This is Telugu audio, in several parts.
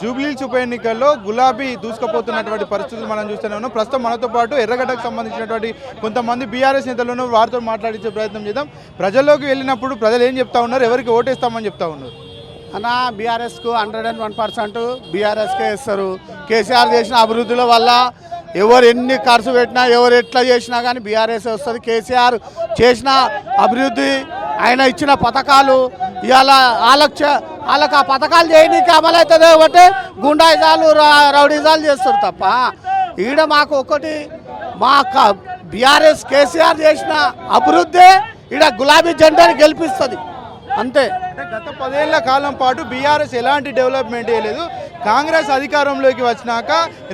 జూబ్లీల్స్ ఉప ఎన్నికల్లో గులాబీ దూసుకుపోతున్నటువంటి పరిస్థితులు మనం చూస్తూనే ఉన్నాం. ప్రస్తుతం మనతో పాటు ఎర్రగడ్డకు సంబంధించినటువంటి కొంతమంది బీఆర్ఎస్ నేతలను వారితో మాట్లాడించే ప్రయత్నం చేద్దాం. ప్రజల్లోకి వెళ్ళినప్పుడు ప్రజలు ఏం చెప్తా ఉన్నారు? ఎవరికి ఓటేస్తామని చెప్తా ఉన్నారు? అన్న బీఆర్ఎస్కు హండ్రెడ్ అండ్ వన్ పర్సెంట్ బీఆర్ఎస్కే ఇస్తారు. కేసీఆర్ చేసిన అభివృద్ధుల వల్ల ఎవరు ఎన్ని ఖర్చు పెట్టినా ఎవరు ఎట్లా చేసినా కానీ బీఆర్ఎస్ వస్తుంది. కేసీఆర్ చేసిన అభివృద్ధి ఆయన ఇచ్చిన పథకాలు ఇవాళ వాళ్ళకి వాళ్ళకి ఆ పథకాలు చేయనీకి అమలవుతుంది ఒకటి గుండాయిజాలు రౌడీజాలు చేస్తారు తప్ప ఈడ మాకు ఒకటి మా బీఆర్ఎస్ కేసీఆర్ చేసిన అభివృద్ధి ఈడ గులాబీ జెండాని గెలిపిస్తుంది. అంతే. గత పదేళ్ళ కాలం పాటు బీఆర్ఎస్ ఎలాంటి డెవలప్మెంట్ చేయలేదు. కాంగ్రెస్ అధికారంలోకి వచ్చినాక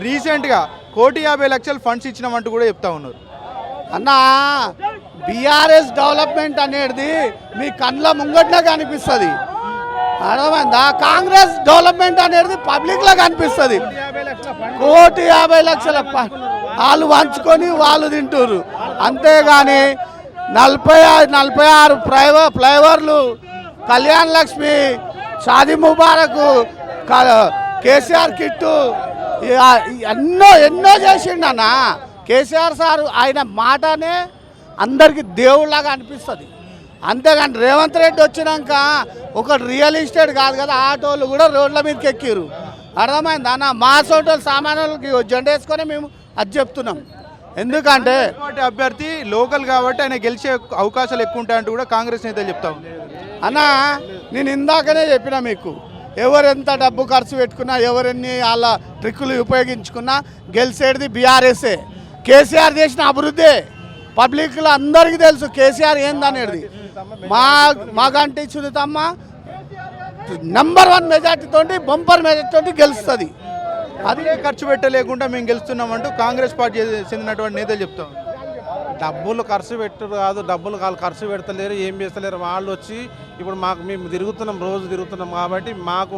రీసెంట్గా కోటి యాభై లక్షలు ఫండ్స్ ఇచ్చినామంటూ కూడా చెప్తా ఉన్నారు. అన్న బీఆర్ఎస్ డెవలప్మెంట్ అనేది మీ కండ్ల ముంగట్లా కనిపిస్తుంది అర్థమైందా? కాంగ్రెస్ డెవలప్మెంట్ అనేది పబ్లిక్లో కనిపిస్తుంది. కోటి యాభై లక్షల వాళ్ళు పంచుకొని వాళ్ళు తింటారు అంతేగాని నలభై ఆరు నలభై ఆరు ఫ్లైవర్ ఫ్లైఓవర్లు కళ్యాణ్ లక్ష్మి షాది ముబారక్ కేసీఆర్ కిట్టు ఎన్నో ఎన్నో చేసిండు అన్న. కేసీఆర్ సారు ఆయన మాటనే అందరికి దేవుళ్ళలాగా అనిపిస్తుంది. అంతేగాని రేవంత్ రెడ్డి వచ్చినాక ఒక రియల్ ఎస్టేట్ కాదు కదా ఆటోలు కూడా రోడ్ల మీదకి ఎక్కిరు అర్థమైంది? అన్న మా సోటోలు సామాన్యులకి జెండా వేసుకొని మేము అది చెప్తున్నాం. ఎందుకంటే అభ్యర్థి లోకల్ కాబట్టి ఆయన గెలిచే అవకాశాలు ఎక్కువ ఉంటాయంటూ కూడా కాంగ్రెస్ నేతలు చెప్తా. అన్న నేను ఇందాకనే చెప్పిన మీకు ఎవరెంత డబ్బు ఖర్చు పెట్టుకున్నా ఎవరెన్ని వాళ్ళ ట్రిక్కులు ఉపయోగించుకున్నా గెలిచేది బీఆర్ఎస్ఏ. కేసీఆర్ చేసిన అభివృద్ధి. పబ్లిక్లో అందరికీ తెలుసు. కేసీఆర్ ఏందనేది. మా మాగంటి సునీతమ్మ నెంబర్ వన్ మెజార్టీతో బంపర్ మెజార్టీతో తోటి గెలుస్తుంది. అదే ఖర్చు పెట్టలేకుండా మేము గెలుస్తున్నామంటూ కాంగ్రెస్ పార్టీ చెందినటువంటి నేతలు చెప్తాం. డబ్బులు ఖర్చు పెట్టరు కాదు డబ్బులు వాళ్ళు ఖర్చు పెడతలేరు ఏం చేస్తలేరు. వాళ్ళు వచ్చి ఇప్పుడు మాకు మేము తిరుగుతున్నాం రోజు తిరుగుతున్నాం కాబట్టి మాకు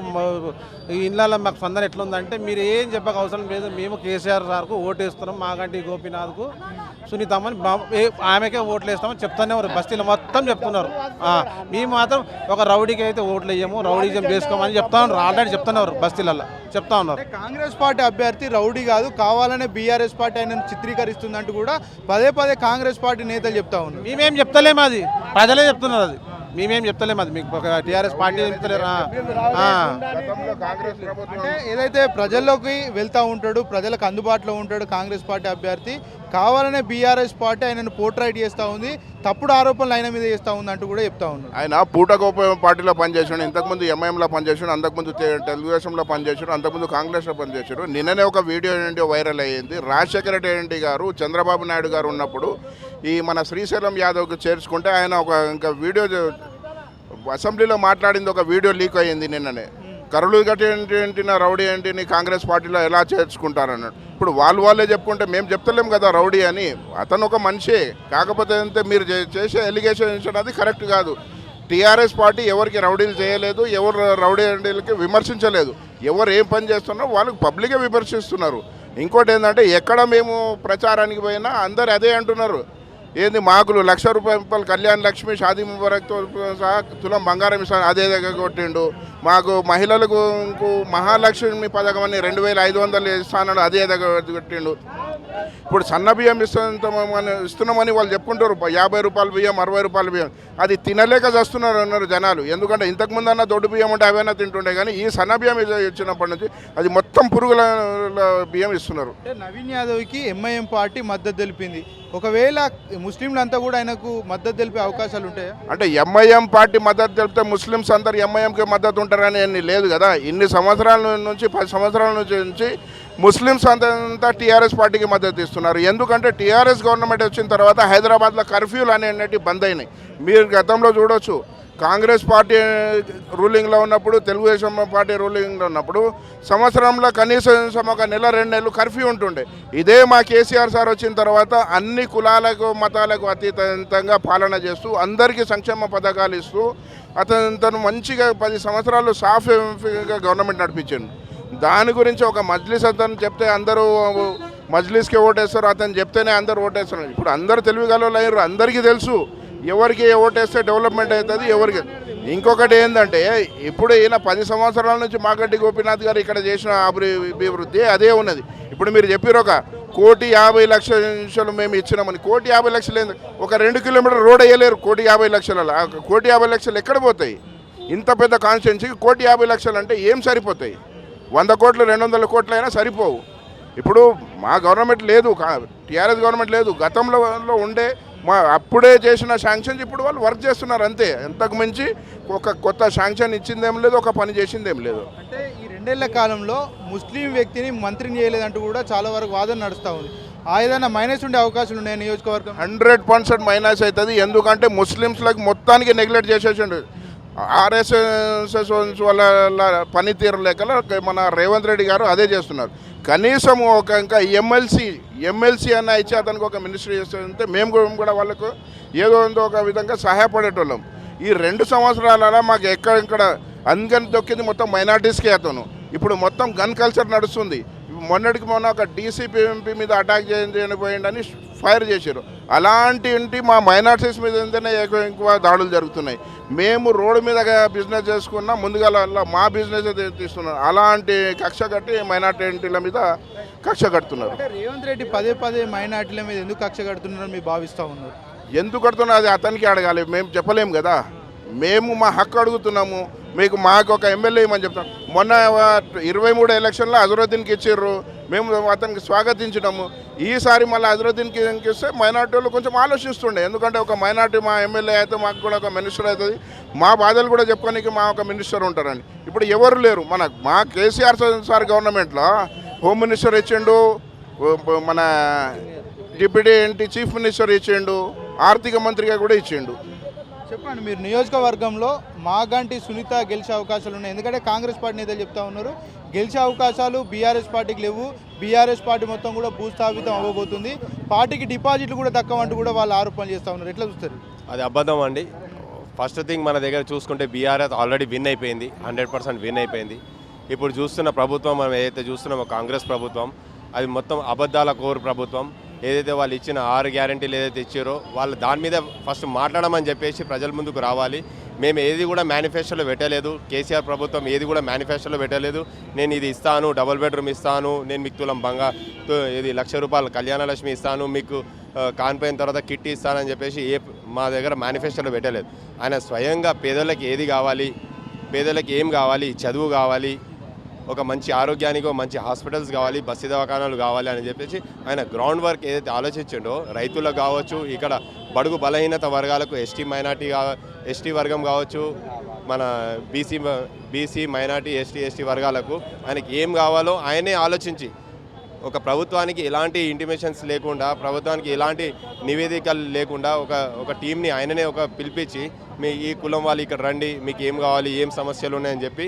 ఇళ్ళల్లో మాకు స్పందన ఎట్లుందంటే మీరు ఏం చెప్పక అవసరం లేదు. మేము కేసీఆర్ సార్కు ఓటేస్తున్నాం మాగంటి గోపీనాథ్కు. సునీతమ్మని బా- ఏ- ఆమెకే ఓట్లు వేస్తామని చెప్తానే ఉన్నారు. బస్తీలు మొత్తం చెప్తున్నారు. మేము మాత్రం ఒక రౌడీకి అయితే ఓట్లు వేయము రౌడీజం చేసుకోమని చెప్తా ఉన్నారు. ఆల్రెడీ చెప్తున్నారు బస్తీలలో చెప్తా ఉన్నారు. కాంగ్రెస్ పార్టీ అభ్యర్థి రౌడీ కాదు కావాలనే బీఆర్ఎస్ పార్టీ ఆయన చిత్రీకరిస్తుందంటూ కూడా పదే పదే కాంగ్రెస్ పార్టీ నేతలు చెప్తా ఉన్నారు. మేమేం చెప్తలేము అది. ప్రజలే చెప్తున్నారు అది. మేమేం చెప్తలేము అది. మీకు టీఆర్ఎస్ పార్టీ చెప్తలేరు. ఏదైతే ప్రజల్లోకి వెళ్తా ఉంటాడు ప్రజలకు అందుబాటులో ఉంటాడు కాంగ్రెస్ పార్టీ అభ్యర్థి కావాలనే బీఆర్ఎస్ పార్టీ ఆయనను పోర్ట్రైట్ చేస్తూ ఉంది తప్పుడు ఆరోపణలు ఆయన మీద చేస్తూ ఉంది అంటూ కూడా చెప్తా ఉన్నాడు ఆయన పూటకోప పార్టీలో పనిచేసాడు ఇంతకుముందు ఎంఐఎంలో పనిచేసాడు అంతకుముందు తెలుగుదేశంలో పనిచేసాడు అంతకుముందు కాంగ్రెస్లో పనిచేశాడు నిన్ననే ఒక వీడియో ఏంటి వైరల్ అయ్యింది. రాజశేఖర రెడ్డి గారు చంద్రబాబు నాయుడు గారు ఉన్నప్పుడు ఈ మన శ్రీశైలం యాదవ్కి చేర్చుకుంటే ఆయన ఒక ఇంకా వీడియో అసెంబ్లీలో మాట్లాడింది ఒక వీడియో లీక్ అయ్యింది నిన్ననే. కరుడు గట్టి ఏంటి నా రౌడీ ఏంటి నీ కాంగ్రెస్ పార్టీలో ఎలా చేర్చుకుంటారన్నాడు ఇప్పుడు వాళ్ళు వాళ్ళే చెప్పుకుంటే మేము చెప్తలేం కదా రౌడీ అని. అతను ఒక మనిషే. కాకపోతే అంటే మీరు చేసే ఎలిగేషన్ అది కరెక్ట్ కాదు. టీఆర్ఎస్ పార్టీ ఎవరికి రౌడీలు చేయలేదు ఎవరు రౌడీ రౌడీలకి విమర్శించలేదు ఎవరు ఏం పని చేస్తున్నారో వాళ్ళకి పబ్లికే విమర్శిస్తున్నారు. ఇంకోటి ఏంటంటే ఎక్కడ మేము ప్రచారానికి పోయినా అందరు అదే అంటున్నారు. ఏంది మాకులు లక్ష రూపాయలు కళ్యాణ్ లక్ష్మి షాదీ ముబారక్తో సహా తులం బంగారం ఇస్తాను అదే దగ్గర కొట్టిండు. మాకు మహిళలకు మహాలక్ష్మి పథకం అని రెండు వేల ఐదు వందలు ఇస్తానడు అదే దగ్గర కొట్టిండు. ఇప్పుడు సన్న బియ్యం ఇస్తున్నామని ఇస్తున్నామని వాళ్ళు చెప్పుకుంటారు యాభై రూపాయల బియ్యం అరవై రూపాయల బియ్యం. అది తినలేక చేస్తున్నారు అన్నారు జనాలు. ఎందుకంటే ఇంతకుముందు అన్న దొడ్డు బియ్యం ఉంటే అవైనా తింటుండే కానీ ఈ సన్న బియ్యం ఇచ్చినప్పటి నుంచి అది మొత్తం పురుగుల బియ్యం ఇస్తున్నారు. నవీన్ యాదవ్కి ఎంఐఎం పార్టీ మద్దతు తెలిపింది. ఒకవేళ ముస్లింలంతా కూడా ఆయనకు మద్దతు తెలిపే అవకాశాలు ఉంటాయా? అంటే ఎంఐఎం పార్టీ మద్దతు తెలిపితే ముస్లిమ్స్ అందరు ఎంఐఎంకి మద్దతు ఉంటారని ఏమీ లేదు కదా. ఇన్ని సంవత్సరాల నుంచి పది సంవత్సరాల నుంచి నుంచి ముస్లిమ్స్ అంతా టీఆర్ఎస్ పార్టీకి మద్దతు ఇస్తున్నారు. ఎందుకంటే టీఆర్ఎస్ గవర్నమెంట్ వచ్చిన తర్వాత హైదరాబాద్లో కర్ఫ్యూలు అనేటివి బంద్ అయినాయి. మీరు గతంలో చూడొచ్చు. కాంగ్రెస్ పార్టీ రూలింగ్లో ఉన్నప్పుడు తెలుగుదేశం పార్టీ రూలింగ్లో ఉన్నప్పుడు సంవత్సరంలో కనీసం ఒక నెల రెండు నెలలు కర్ఫ్యూ ఉంటుండే. ఇదే మా కేసీఆర్ సార్ వచ్చిన తర్వాత అన్ని కులాలకు మతాలకు అతీతంగా పాలన చేస్తూ అందరికీ సంక్షేమ పథకాలు ఇస్తూ అతను తను మంచిగా పది సంవత్సరాలు సాఫ్గా గవర్నమెంట్ నడిపించాడు. దాని గురించి ఒక మజ్లిస్ అతను చెప్తే అందరూ మజ్లిస్కి ఓటేస్తారు అతను చెప్తేనే అందరూ ఓటేస్తారు. ఇప్పుడు అందరు తెలివిగల అయ్యారు అందరికీ తెలుసు. ఎవరికి ఓటేస్తే డెవలప్మెంట్ అవుతుంది ఎవరికి. ఇంకొకటి ఏంటంటే ఇప్పుడు ఈయన పది సంవత్సరాల నుంచి మాగడ్డి గోపీనాథ్ గారు ఇక్కడ చేసిన అభివృద్ధి అదే ఉన్నది. ఇప్పుడు మీరు చెప్పారు ఒక కోటి యాభై లక్షలు మేము ఇచ్చినామని. కోటి యాభై లక్షలు ఏంది? ఒక రెండు కిలోమీటర్ రోడ్ వేయలేరు కోటి యాభై లక్షల కోటి యాభై లక్షలు ఎక్కడ పోతాయి? ఇంత పెద్ద కాన్స్టిట్యున్సీకి కోటి యాభై లక్షలు అంటే ఏం సరిపోతాయి? వంద కోట్లు రెండు వందల కోట్లు అయినా సరిపోవు. ఇప్పుడు మా గవర్నమెంట్ లేదు టీఆర్ఎస్ గవర్నమెంట్ లేదు. గతంలో ఉండే మా అప్పుడే చేసిన శాంక్షన్స్ ఇప్పుడు వాళ్ళు వర్క్ చేస్తున్నారు అంతే. ఎంతకు మించి ఒక కొత్త శాంక్షన్ ఇచ్చిందేం లేదు ఒక పని చేసిందేం లేదు. అంటే ఈ రెండేళ్ళ కాలంలో ముస్లిం వ్యక్తిని మంత్రిని చేయలేదంటూ కూడా చాలా వరకు వాదన నడుస్తూ ఉంది. ఆ ఏదైనా మైనస్ ఉండే అవకాశాలు ఉన్నాయి నియోజకవర్గం హండ్రెడ్ పర్సెంట్ మైనస్ అవుతుంది. ఎందుకంటే ముస్లిమ్స్లకు మొత్తానికి నెగ్లెక్ట్ చేసేసిండు. ఆర్ఎస్ఎస్ వాళ్ళ పనితీరు లేక మన రేవంత్ రెడ్డి గారు అదే చేస్తున్నారు. కనీసం ఒక ఇంకా ఎమ్మెల్సీ ఎమ్మెల్సీ అన్న ఇచ్చి అతనికి ఒక మినిస్ట్రీ చేస్తుంటే మేము కూడా- వాళ్ళకు ఏదో ఉందో ఒక విధంగా సహాయపడేటోళ్ళం. ఈ రెండు సంవత్సరాలలో మాకు ఎక్కడ ఇక్కడ అందుకని దొక్కింది మొత్తం మైనార్టీస్కే అతను. ఇప్పుడు మొత్తం గన్ కల్చర్ నడుస్తుంది. మొన్నటికి మొన్న ఒక డీసీపీ ఎంపీ మీద అటాక్ చేయబోయిండని ఫైర్ చేశారు అలాంటి ఇంటి మా మైనార్టీస్ మీద ఏంటనే ఎక్కువ ఎక్కువ దాడులు జరుగుతున్నాయి. మేము రోడ్డు మీద బిజినెస్ చేసుకున్నా ముందుగా అలా మా బిజినెస్ తీస్తున్నారు. అలాంటి కక్ష కట్టి మైనార్టీ ఇంటిల మీద కక్ష కడుతున్నారు. రేవంత్ రెడ్డి పదే పదే మైనార్టీల మీద ఎందుకు కక్ష కడుతున్నారని మీరు భావిస్తూ ఉన్నారు? ఎందుకు కడుతున్నా అది అతనికి అడగాలి. మేము చెప్పలేము కదా. మేము మా హక్కు అడుగుతున్నాము. మీకు మాకు ఒక ఎమ్మెల్యే ఇవ్వమని చెప్తాం. మొన్న ఇరవై మూడు ఎలక్షన్లో అజరుద్దీన్కి ఇచ్చారు మేము అతనికి స్వాగతించినాము. ఈసారి మళ్ళీ అజరుద్దీన్కి ఇస్తే మైనార్టీ వాళ్ళు కొంచెం ఆలోచిస్తుండే. ఎందుకంటే ఒక మైనార్టీ మా ఎమ్మెల్యే అయితే మాకు కూడా ఒక మినిస్టర్ అవుతుంది. మా బాధలు కూడా చెప్పుకోనికి మా ఒక మినిస్టర్ ఉంటారని. ఇప్పుడు ఎవరు లేరు. మన మా కేసీఆర్ సార్ గవర్నమెంట్లో హోమ్ మినిస్టర్ ఇచ్చిండు మన డిప్యూటీ ఏంటి చీఫ్ మినిస్టర్ ఇచ్చిండు ఆర్థిక మంత్రిగా కూడా ఇచ్చిండు. చెప్పండి మీరు నియోజకవర్గంలో మాగంటి సునీత గెలిచే అవకాశాలు ఉన్నాయి. ఎందుకంటే కాంగ్రెస్ పార్టీ నేతలు చెప్తా ఉన్నారు గెలిచే అవకాశాలు బీఆర్ఎస్ పార్టీకి లేవు. బీఆర్ఎస్ పార్టీ మొత్తం కూడా భూస్థాపితం అవ్వబోతుంది. పార్టీకి డిపాజిట్లు కూడా తక్కువ అంటూ కూడా వాళ్ళు ఆరోపణలు చేస్తూ ఉన్నారు. ఎట్లా చూస్తారు? అది అబద్ధం అండి. ఫస్ట్ థింగ్ మన దగ్గర చూసుకుంటే బీఆర్ఎస్ ఆల్రెడీ విన్ అయిపోయింది హండ్రెడ్ పర్సెంట్ విన్ అయిపోయింది. ఇప్పుడు చూస్తున్న ప్రభుత్వం మనం ఏదైతే చూస్తున్నామో కాంగ్రెస్ ప్రభుత్వం అది మొత్తం అబద్ధాల కోరు ప్రభుత్వం. ఏదైతే వాళ్ళు ఇచ్చిన ఆరు గ్యారంటీలు ఏదైతే ఇచ్చారో వాళ్ళు దాని మీద ఫస్ట్ మాట్లాడమని చెప్పేసి ప్రజల ముందుకు రావాలి. మేము ఏది కూడా మేనిఫెస్టోలో పెట్టలేదు. కేసీఆర్ ప్రభుత్వం ఏది కూడా మేనిఫెస్టోలో పెట్టలేదు. నేను ఇది ఇస్తాను డబుల్ బెడ్రూమ్ ఇస్తాను నేను మీకు తులం బంగా ఇది లక్ష రూపాయలు కళ్యాణలక్ష్మి ఇస్తాను మీకు కానిపోయిన తర్వాత కిట్ ఇస్తానని చెప్పేసి ఏ మా దగ్గర మేనిఫెస్టోలో పెట్టలేదు. ఆయన స్వయంగా పేదలకు ఏది కావాలి పేదలకు ఏం కావాలి చదువు కావాలి ఒక మంచి ఆరోగ్యానికి ఒక మంచి హాస్పిటల్స్ కావాలి బస్సు దవాఖానాలు కావాలి అని చెప్పేసి ఆయన గ్రౌండ్ వర్క్ ఏదైతే ఆలోచించిండో రైతులకు కావచ్చు ఇక్కడ బడుగు బలహీనత వర్గాలకు ఎస్టీ మైనార్టీ ఎస్టీ వర్గం కావచ్చు మన BC BC minority ST ST వర్గాలకు ఆయనకి ఏం కావాలో ఆయనే ఆలోచించి ఒక ప్రభుత్వానికి ఎలాంటి ఇంటిమేషన్స్ లేకుండా ప్రభుత్వానికి ఎలాంటి నివేదికలు లేకుండా ఒక ఒక టీంని ఆయననే ఒక పిలిపించి మీ ఈ కులం వాళ్ళు ఇక్కడ రండి మీకు ఏం కావాలి ఏం సమస్యలు ఉన్నాయని చెప్పి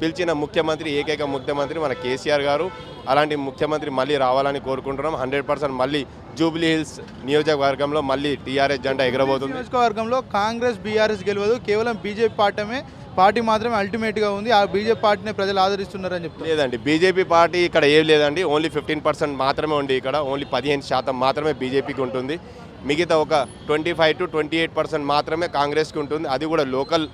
పిలిచిన ముఖ్యమంత్రి ఏకైక ముఖ్యమంత్రి మన కేసీఆర్ గారు. అలాంటి ముఖ్యమంత్రి మళ్ళీ రావాలని కోరుకుంటున్నాం. హండ్రెడ్ పర్సెంట్ మళ్ళీ జూబ్లీ హిల్స్ నియోజకవర్గంలో మళ్ళీ టీఆర్ఎస్ జెండా ఎగరబోతుంది. నియోజకవర్గంలో కాంగ్రెస్ బీఆర్ఎస్ గెలవదు. కేవలం బీజేపీ పార్టీ పార్టీ మాత్రమే అల్టిమేట్గా ఉంది. ఆ బీజేపీ పార్టీని ప్రజలు ఆదరిస్తున్నారని చెప్తున్నారు. లేదండి బీజేపీ పార్టీ ఇక్కడ ఏం లేదండి. ఓన్లీ ఫిఫ్టీన్ పర్సెంట్ మాత్రమే ఉంది ఇక్కడ. ఓన్లీ పదిహేను శాతం మాత్రమే బీజేపీకి ఉంటుంది. మిగతా ఒక twenty five to twenty eight percent మాత్రమే కాంగ్రెస్కి ఉంటుంది. అది కూడా లోకల్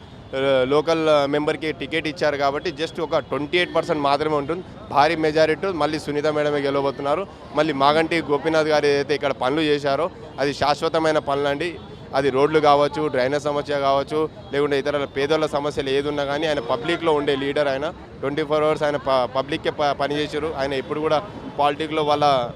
లోకల్ మెంబర్కి టికెట్ ఇచ్చారు కాబట్టి జస్ట్ ఒక ట్వంటీ ఎయిట్ పర్సెంట్ మాత్రమే ఉంటుంది. భారీ మెజారిటీ మళ్ళీ సునీత మేడమే గెలవబోతున్నారు. మళ్ళీ మాగంటి గోపీనాథ్ గారు ఏదైతే ఇక్కడ పనులు చేశారో అది శాశ్వతమైన పనులండి. అది రోడ్లు కావచ్చు డ్రైనేజ్ సమస్య కావచ్చు లేకుంటే ఇతర పేదోళ్ళ సమస్యలు ఏదున్నా కానీ ఆయన పబ్లిక్లో ఉండే లీడర్ ఆయన. ట్వంటీ ఫోర్ అవర్స్ ఆయన ప- పబ్లిక్కే ప పనిచేశారు ఆయన ఎప్పుడు కూడా పాలిటిక్లో వాళ్ళ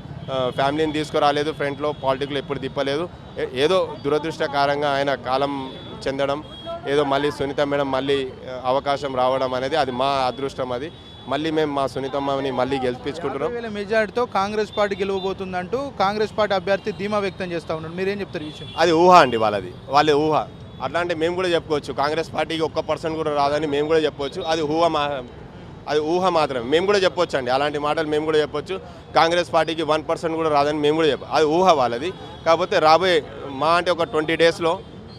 ఫ్యామిలీని తీసుకురాలేదు. ఫ్రంట్లో పాలిటిక్లో ఎప్పుడు తిప్పలేదు. ఏ- ఏదో దురదృష్టకరంగా ఆయన కాలం చెందడం ఏదో మళ్ళీ సునీత మేడం మళ్ళీ అవకాశం రావడం అనేది అది మా అదృష్టం అది. మళ్ళీ మేము మా సునీతమ్మని మళ్ళీ గెలిపించుకుంటున్నాం. మెజార్టీతో కాంగ్రెస్ పార్టీ గెలవబోతుందంటూ కాంగ్రెస్ పార్టీ అభ్యర్థి ధీమా వ్యక్తం చేస్తూ ఉన్నారు మీరేం చెప్తారు విషయం? అది ఊహ అండి వాళ్ళది. వాళ్ళ ఊహ. అట్లాంటి మేము కూడా చెప్పుకోవచ్చు. కాంగ్రెస్ పార్టీకి ఒక్క పర్సెంట్ కూడా రాదని మేము కూడా చెప్పొచ్చు అది ఊహ మా అది ఊహ మాత్రమే. మేము కూడా చెప్పొచ్చు అండి. అలాంటి మాటలు మేము కూడా చెప్పొచ్చు. కాంగ్రెస్ పార్టీకి వన్ పర్సెంట్ కూడా రాదని మేము కూడా చెప్ప అది ఊహ వాళ్ళది. కాకపోతే రాబోయే మా అంటే ఒక ట్వంటీ డేస్లో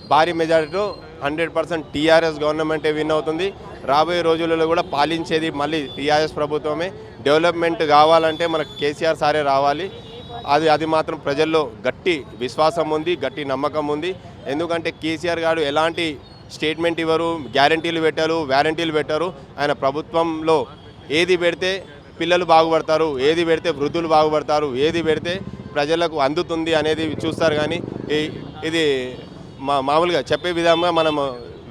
భారీ మెజారిటీతో హండ్రెడ్ పర్సెంట్ టీఆర్ఎస్ గవర్నమెంటే విన్ అవుతుంది. రాబోయే రోజులలో కూడా పాలించేది మళ్ళీ టీఆర్ఎస్ ప్రభుత్వమే. డెవలప్మెంట్ కావాలంటే మనకు కేసీఆర్ సారే రావాలి. అది అది మాత్రం ప్రజల్లో గట్టి విశ్వాసం ఉంది గట్టి నమ్మకం ఉంది. ఎందుకంటే కేసీఆర్ గారు ఎలాంటి స్టేట్మెంట్ ఇవ్వరు గ్యారంటీలు పెట్టారు వ్యారంటీలు పెట్టారు. ఆయన ప్రభుత్వంలో ఏది పెడితే పిల్లలు బాగుపడతారు ఏది పెడితే వృద్ధులు బాగుపడతారు ఏది పెడితే ప్రజలకు అందుతుంది అనేది చూస్తారు కానీ ఈ- ఇది మా మామూలుగా చెప్పే విధంగా మనం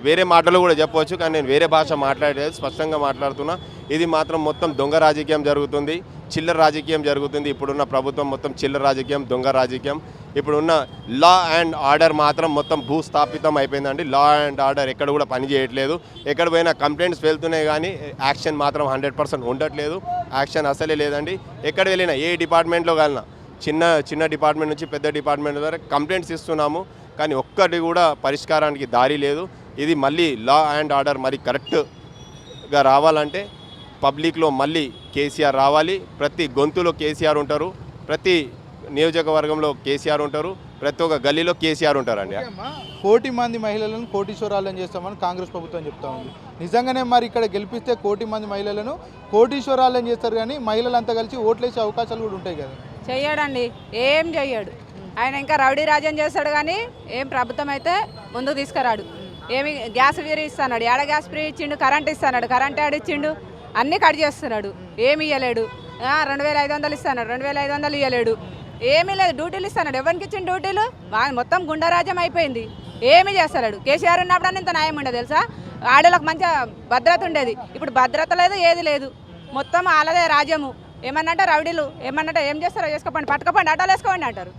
వేరే మాటలు కూడా చెప్పవచ్చు కానీ నేను వేరే భాష మాట్లాడేది స్పష్టంగా మాట్లాడుతున్నా. ఇది మాత్రం మొత్తం దొంగ రాజకీయం జరుగుతుంది చిల్లర రాజకీయం జరుగుతుంది. ఇప్పుడున్న ప్రభుత్వం మొత్తం చిల్లర రాజకీయం దొంగ రాజకీయం. ఇప్పుడున్న లా అండ్ ఆర్డర్ మాత్రం మొత్తం భూస్థాపితం అయిపోయిందండి. లా అండ్ ఆర్డర్ ఎక్కడ కూడా పని చేయట్లేదు. ఎక్కడ పోయినా కంప్లైంట్స్ వెళ్తున్నాయి కానీ యాక్షన్ మాత్రం హండ్రెడ్ పర్సెంట్ ఉండట్లేదు. యాక్షన్ అసలే లేదండి. ఎక్కడ వెళ్ళినా ఏ డిపార్ట్మెంట్లో వెళ్ళినా చిన్న చిన్న డిపార్ట్మెంట్ నుంచి పెద్ద డిపార్ట్మెంట్ వరకు కంప్లైంట్స్ ఇస్తున్నాము. కానీ ఒక్కటి కూడా పరిష్కారానికి దారి లేదు. ఇది మళ్ళీ లా అండ్ ఆర్డర్ మరి కరెక్ట్గా రావాలంటే పబ్లిక్లో మళ్ళీ కేసీఆర్ రావాలి. ప్రతి గొంతులో కేసీఆర్ ఉంటారు. ప్రతి నియోజకవర్గంలో కేసీఆర్ ఉంటారు. ప్రతి ఒక్క గల్లీలో కేసీఆర్ ఉంటారండి. కోటి మంది మహిళలను కోటీశ్వరాలను చేస్తామని కాంగ్రెస్ ప్రభుత్వం చెప్తా ఉంది. నిజంగానే మరి ఇక్కడ గెలిపిస్తే కోటి మంది మహిళలను కోటీశ్వరాలను చేస్తారు కానీ మహిళలంతా కలిసి ఓట్లేసే అవకాశాలు కూడా ఉంటాయి కదా. చెయ్యడండి. ఏం చెయ్యడు. ఆయన ఇంకా రౌడీ రాజ్యం చేస్తాడు కానీ ఏం ప్రభుత్వం అయితే ముందుకు తీసుకురాడు. ఏమి గ్యాస్ ఫ్రీ ఇస్తున్నాడు. ఏడ గ్యాస్ ఫ్రీ ఇచ్చిండు? కరెంట్ ఇస్తున్నాడు. కరెంట్ యాడ్ ఇచ్చిండు? అన్నీ కట్ చేస్తున్నాడు. ఏమి ఇవ్వలేడు రెండు వేల ఐదు వందలు ఇస్తున్నాడు. రెండు వేల ఐదు వందలు ఇవ్వలేడు ఏమీ లేదు. డ్యూటీలు ఇస్తున్నాడు. ఎవరికి ఇచ్చిన డ్యూటీలు? మొత్తం గుండరాజ్యం అయిపోయింది. ఏమి చేస్తాడు కేసీఆర్ ఉన్నప్పుడు ఇంత న్యాయం ఉండదు తెలుసా? ఆడలకు మంచిగా భద్రత ఉండేది. ఇప్పుడు భద్రత లేదు ఏది లేదు. మొత్తం వాళ్ళదే రాజ్యము. ఏమన్నంటే రౌడీలు. ఏమన్నంటే ఏం చేస్తారో చేసుకోపండి. పట్టుకోపండి. అడ్డాలు వేసుకోండి అంటారు.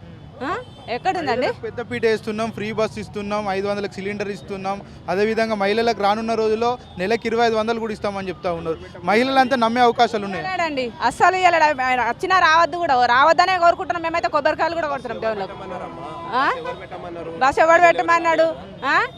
ఎక్కడుందండి? పెద్ద పీట వేస్తున్నాం ఫ్రీ బస్ ఇస్తున్నాం ఐదు వందలకు సిలిండర్ ఇస్తున్నాం. అదేవిధంగా మహిళలకు రానున్న రోజుల్లో నెలకు ఇరవై ఐదు వందలు కూడా ఇస్తామని చెప్తా ఉన్నారు. మహిళలంతా నమ్మే అవకాశాలు ఉన్నాయి. అస్సలు ఆయన వచ్చినా రావద్దు కూడా. రావద్దనే కోరుకుంటున్నాం. మేమైతే కొబ్బరికాయలు కూడా కొడుతున్నాం దేవుళ్ళకు? బస్ ఎవడు పెట్టమన్నాడు?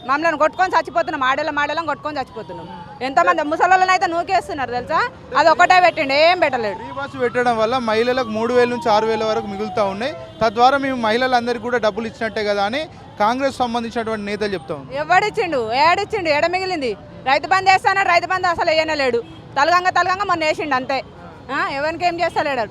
మమ్మల్ని కొట్టుకొని చచ్చిపోతున్నాం. ఆడల మాడలం కొట్టుకొని చచ్చిపోతున్నాం. ఎంతమంది ముసలోళ్ళని అయితే నూకేస్తున్నారు తెలుసా? అది ఒకటే పెట్టిండు ఏం పెట్టలేడు ఫ్రీ బస్సు పెట్టడం వల్ల మహిళలకు మూడు వేల నుంచి ఆరు వేల వరకు మిగులుతూ ఉన్నాయి. తద్వారా మేము మహిళలందరికీ కూడా డబ్బులు ఇచ్చినట్టే కదా అని కాంగ్రెస్ సంబంధించినటువంటి నేతలు చెప్తా ఉన్నారు. ఎవడిచ్చిండు? ఏడిచ్చిండు? ఎడ మిగిలింది? రైతు బంధు వేస్తానన్నాడు రైతు బంధు అసలు వేయనలేడు. తలగంగ తలగంగ మొన్న వేసిండు అంతే. ఎవరికి ఏం చేస్తలేడు?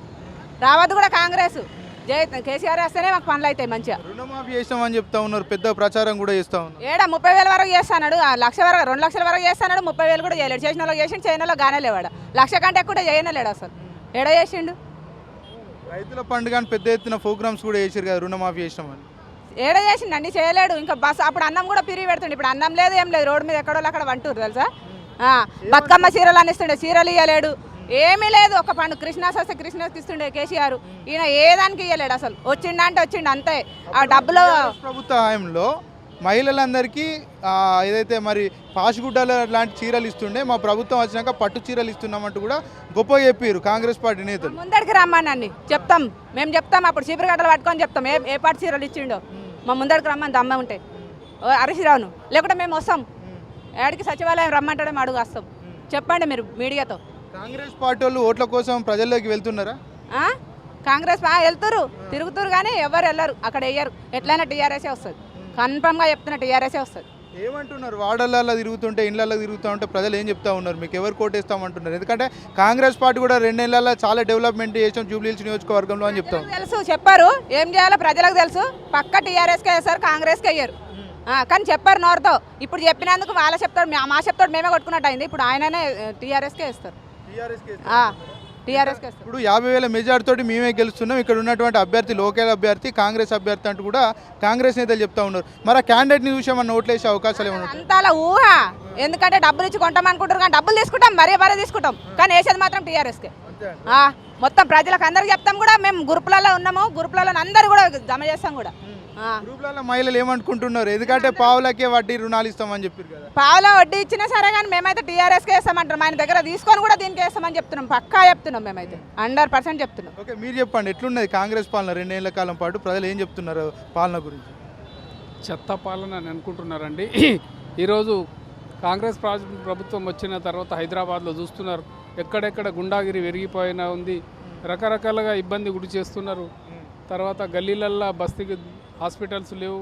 రావద్దు కూడా కాంగ్రెస్. జై కేసీఆర్ వేస్తేనే మాకు పనులు అవుతాయి మంచిగా. రుణమాఫీ చేస్తామని చెప్తా ఉన్నారు. పెద్ద ప్రచారం కూడా చేస్తా ఉన్నారు. ఏడ ముప్పై వేల వరకు చేస్తాడు లక్ష వరకు రెండు లక్షల వరకు చేస్తాడు ముప్పై వేలు కూడా చేయలేడు. చేసిన వాళ్ళకి చేసిండు చేయని వాళ్ళకి గానే లేవాడు. లక్ష కంటే ఎక్కువ చేయనలేడు అసలు. ఏడ చేసిండు? రైతుల పండుగ పెద్ద ఎత్తున ప్రోగ్రామ్స్ కూడా చేశారు కదా రుణమాఫీ చేసినామని. ఏడ చేసిండండి చేయలేడు. ఇంకా బస్ అప్పుడు అన్నం కూడా పిరిగి పెడుతుండే. ఇప్పుడు అన్నం లేదు ఏం లేదు. రోడ్డు మీద ఎక్కడో అక్కడ వంటూరు తెలుసా? ఆ, బతుకమ్మ చీరలు అనిస్తుండే చీరలు ఇవ్వలేడు ఏమీ లేదు. ఒక పండు కృష్ణాస్ వస్తే కృష్ణాస్కి ఇస్తుండే కేసీఆర్. ఈయన ఏ దానికి ఇవ్వలేడు అసలు. వచ్చిండ అంటే వచ్చిండు అంతే. ఆ డబ్బులు కాంగ్రెస్ ప్రభుత్వ హయాంలో మహిళలందరికీ ఏదైతే మరి పాషిగుడ్డల లాంటి చీరలు ఇస్తుండే మా ప్రభుత్వం వచ్చినాక పట్టు చీరలు ఇస్తున్నామంటూ కూడా గొప్పగా చెప్పారు కాంగ్రెస్ పార్టీ నేతలు. ముందడికి రమ్మనండి చెప్తాం. మేము చెప్తాం. అప్పుడు చీపురు గడ్డలు పట్టుకొని చెప్తాం. ఏ ఏ పాటు చీరలు ఇచ్చిండో. మా ముందడికి రమ్మని దమ్మ ఉంటే. ఓ హరీశ్రావును. లేకుంటే మేము వస్తాం. ఏడికి సచివాలయం రమ్మంటాడే మేము అడుగు వస్తాం. చెప్పండి మీరు మీడియాతో. కాంగ్రెస్ పార్టీ వాళ్ళు ఓట్ల కోసం ప్రజల్లోకి వెళ్తున్నారా? కాంగ్రెస్ వెళ్తురు. తిరుగుతురు కానీ ఎవరు వెళ్ళరు. అక్కడ వేయరు ఎట్లయినా టీఆర్ఎస్ఏ వస్తుంది. కన్ఫర్మ్గా చెప్తున్నా టీఆర్ఎస్ఏ వస్తుంది. ఏమంటున్నారు? వాడలలో తిరుగుతుంటే ఇళ్ళల్లో తిరుగుతూ ఉంటే ప్రజలు ఏం చెప్తా ఉన్నారు? మీకు ఎవరు కోటేస్తామంటున్నారు? ఎందుకంటే కాంగ్రెస్ పార్టీ కూడా రెండేళ్ళలో చాలా డెవలప్మెంట్ చేసాం జూబ్లీహిల్స్ నియోజకవర్గంలో అని చెప్తాం. తెలుసు చెప్పారు. ఏం చేయాలో ప్రజలకు తెలుసు. పక్క టీఆర్ఎస్కే వేస్తారు కాంగ్రెస్కి ఆ, కానీ చెప్పారు నోరుతో. ఇప్పుడు చెప్పినందుకు వాళ్ళ చెప్తాడు మా- మా చెప్తాడు మేమే కొట్టుకున్నట్టు అయింది. ఇప్పుడు ఆయననే టీఆర్ఎస్కే వేస్తారు. ఇప్పుడు యాభై వేల మెజార్టీ తోటి మేమే గెలుస్తున్నాం. ఇక్కడ ఉన్నటువంటి అభ్యర్థి లోకల్ అభ్యర్థి కాంగ్రెస్ అభ్యర్థి అంటూ కూడా కాంగ్రెస్ నేతలు చెప్తా ఉన్నారు. మరి ఆ క్యాండిడేట్ని చూసి ఏమన్నా ఓట్లేసే అవకాశాలు ఏమైనా ఉంటాయి? అంత అలా ఊహ. ఎందుకంటే డబ్బులు ఇచ్చి కొంటాం అనుకుంటారు కానీ డబ్బులు తీసుకుంటాం మరీ మరీ తీసుకుంటాం. కానీ వేసేది మాత్రం టీఆర్ఎస్కే. ఆ, మొత్తం ప్రజలకు అందరికి చెప్తాం కూడా మేము గ్రూపులలో ఉన్నాము గ్రూపులలో అందరు కూడా జమ చేస్తాం కూడా. ఆ. గ్రూప్లలో మహిళలు ఏమనుకుంటున్నారు? ఎందుకంటే పావులకే వడ్డీ రుణాలు ఇస్తామని చెప్పారు కదా. పావులో వడ్డీ ఇచ్చినా సరే కానీ మేమైతే టీఆర్ఎస్కి వేస్తామంటాం ఆయన దగ్గర తీసుకొని కూడా దీనికి వేస్తామని చెప్తున్నాం. పక్కా చెప్తున్నాం మేమైతే. హండ్రెడ్ పర్సెంట్ చెప్తున్నాం. ఓకే మీరు చెప్పండి ఎట్లున్నది కాంగ్రెస్ పాలన రెండేళ్ళ కాలం పాటు? ప్రజలు ఏం చెప్తున్నారు పాలన గురించి? చెత్త పాలన అని అనుకుంటున్నారండి. ఈరోజు కాంగ్రెస్ ప్రభుత్వం వచ్చిన తర్వాత హైదరాబాద్లో చూస్తున్నారు. ఎక్కడెక్కడ గుండాగిరి పెరిగిపోయినా ఉంది. రకరకాలుగా ఇబ్బంది గురి చేస్తున్నారు. తర్వాత గల్లీలల్లా బస్తీకి హాస్పిటల్స్ లేవు.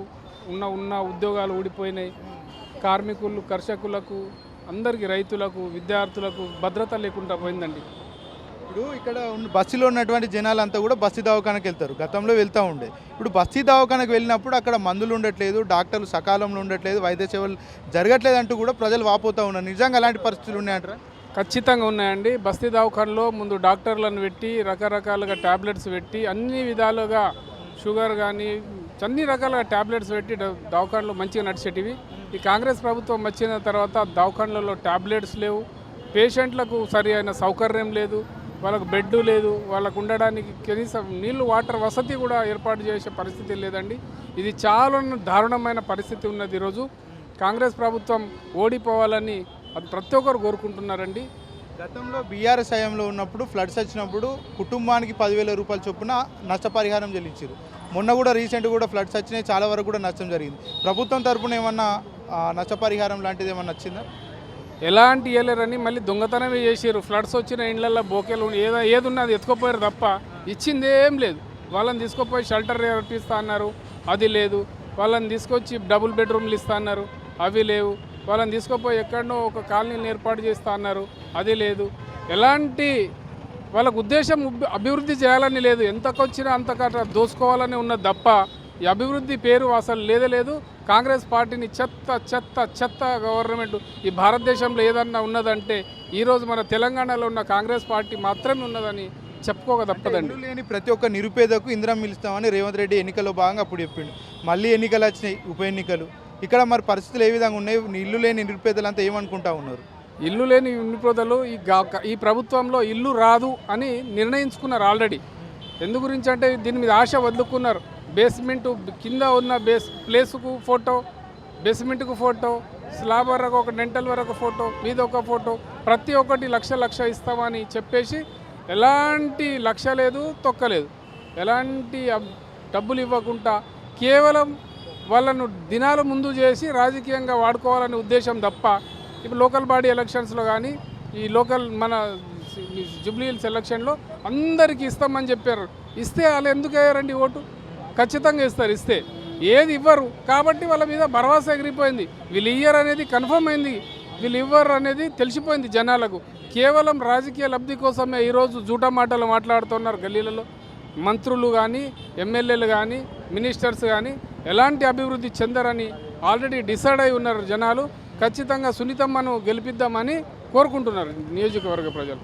ఉన్న ఉన్న ఉద్యోగాలు ఊడిపోయినాయి. కార్మికులు కర్షకులకు అందరికీ రైతులకు విద్యార్థులకు భద్రత లేకుండా పోయిందండి. ఇప్పుడు ఇక్కడ ఉన్న బస్సులో ఉన్నటువంటి జనాలంతా కూడా బస్సు దవాఖానకి వెళ్తారు. గతంలో వెళ్తూ ఉండే. ఇప్పుడు బస్సు దవాఖానకు వెళ్ళినప్పుడు అక్కడ మందులు ఉండట్లేదు డాక్టర్లు సకాలంలో ఉండట్లేదు వైద్య సేవలు జరగట్లేదు అంటూ కూడా ప్రజలు వాపోతూ ఉన్నారు. నిజంగా అలాంటి పరిస్థితులు ఉన్నాయంటారా? ఖచ్చితంగా ఉన్నాయండి. బస్తీ దవాఖానలో ముందు డాక్టర్లను పెట్టి రకరకాలుగా ట్యాబ్లెట్స్ పెట్టి అన్ని విధాలుగా షుగర్ కానీ అన్ని రకాలుగా ట్యాబ్లెట్స్ పెట్టి దవాఖానలో మంచిగా నడిచేటివి. ఈ కాంగ్రెస్ ప్రభుత్వం వచ్చిన తర్వాత దవాఖానలలో ట్యాబ్లెట్స్ లేవు. పేషెంట్లకు సరి అయిన సౌకర్యం లేదు. వాళ్ళకు బెడ్ లేదు. వాళ్ళకు ఉండడానికి కనీసం నీళ్ళు వాటర్ వసతి కూడా ఏర్పాటు చేసే పరిస్థితి లేదండి. ఇది చాలా దారుణమైన పరిస్థితి ఉన్నది ఈరోజు. కాంగ్రెస్ ప్రభుత్వం ఓడిపోవాలని అది ప్రతి ఒక్కరు కోరుకుంటున్నారండి. గతంలో బీఆర్ఎస్ హయాంలో ఉన్నప్పుడు ఫ్లడ్స్ వచ్చినప్పుడు కుటుంబానికి పదివేల రూపాయల చొప్పున నష్టపరిహారం చెల్లించారు. మొన్న కూడా రీసెంట్ కూడా ఫ్లడ్స్ వచ్చినాయి చాలా వరకు కూడా నష్టం జరిగింది. ప్రభుత్వం తరపున ఏమన్నా నష్టపరిహారం లాంటిది ఏమన్నా వచ్చిందా? ఎలాంటి ఇయ్యలేరని మళ్ళీ దొంగతనమే చేసారు ఫ్లడ్స్ వచ్చిన ఇండ్లల్లో బోకేలు ఏదో ఏది ఉన్నది ఎత్తుకోపోయారు తప్ప ఇచ్చింది ఏం లేదు. వాళ్ళని తీసుకుపోయి షెల్టర్ ఇప్పిస్తా అన్నారు అది లేదు. వాళ్ళని తీసుకొచ్చి డబుల్ బెడ్రూమ్లు ఇస్తా అన్నారు అవి లేవు. వాళ్ళని తీసుకుపోయి ఎక్కడనో ఒక కాలనీని ఏర్పాటు చేస్తా అన్నారు. అది లేదు. ఎలాంటి వాళ్ళకు ఉద్దేశం అభివృద్ధి చేయాలని లేదు. ఎంతకొచ్చినా అంతకట్లా దోసుకోవాలని ఉన్నది తప్ప ఈ అభివృద్ధి పేరు అసలు లేదే లేదు. కాంగ్రెస్ పార్టీని చెత్త చెత్త చెత్త గవర్నమెంట్ ఈ భారతదేశంలో ఏదన్నా ఉన్నదంటే ఈరోజు మన తెలంగాణలో ఉన్న కాంగ్రెస్ పార్టీ మాత్రమే ఉన్నదని చెప్పుకోక తప్పదండి. లేని ప్రతి ఒక్క నిరుపేదకు ఇందిరం మిలుస్తామని రేవంత్ రెడ్డి ఎన్నికల్లో భాగంగా అప్పుడు చెప్పిండు. మళ్ళీ ఎన్నికలు వచ్చినాయి ఉప ఎన్నికలు. ఇక్కడ మరి పరిస్థితులు ఏ విధంగా ఉన్నాయి? ఇల్లు లేని నిరుపేదలంతా ఏమనుకుంటా ఉన్నారు? ఇల్లు లేని నిరుపేదలు ఈ ఈ ప్రభుత్వంలో ఇల్లు రాదు అని నిర్ణయించుకున్నారు ఆల్రెడీ. ఎందు గురించి అంటే దీని మీద ఆశ వదులుకున్నారు. బేస్మెంట్ కింద ఉన్న బేస్ ప్లేసుకు ఫోటో బేస్మెంట్కు ఫోటో స్లాబ్ వరకు ఒక డెంటల్ వరకు ఫోటో మీద ఒక ఫోటో ప్రతి ఒక్కటి లక్ష లక్ష ఇస్తామని చెప్పేసి ఎలాంటి లక్ష లేదు తొక్కలేదు ఎలాంటి డబ్బులు ఇవ్వకుండా కేవలం వాళ్ళను దినాలు ముందు చేసి రాజకీయంగా వాడుకోవాలనే ఉద్దేశం తప్ప ఇప్పుడు లోకల్ బాడీ ఎలక్షన్స్లో కానీ ఈ లోకల్ మన జూబ్లీ హిల్స్ ఎలక్షన్లో అందరికీ ఇస్తామని చెప్పారు. ఇస్తే వాళ్ళు ఎందుకు అయ్యారండి ఓటు? ఖచ్చితంగా ఇస్తారు ఇస్తే. ఏది ఇవ్వరు. కాబట్టి వాళ్ళ మీద భరోసా ఎగిరిపోయింది. వీళ్ళు ఇయ్యర్ అనేది కన్ఫర్మ్ అయింది. వీళ్ళు ఇవ్వరు అనేది తెలిసిపోయింది జనాలకు. కేవలం రాజకీయ లబ్ధి కోసమే ఈరోజు జూటా మాటలు మాట్లాడుతున్నారు గల్లీలలో. మంత్రులు కానీ ఎమ్మెల్యేలు కానీ మినిస్టర్స్ కానీ ఎలాంటి అభివృద్ధి చెందరని ఆల్రెడీ డిసైడ్ అయి ఉన్నారు జనాలు. ఖచ్చితంగా సునీతమ్మను గెలిపిద్దామని కోరుకుంటున్నారు నియోజకవర్గ ప్రజలు.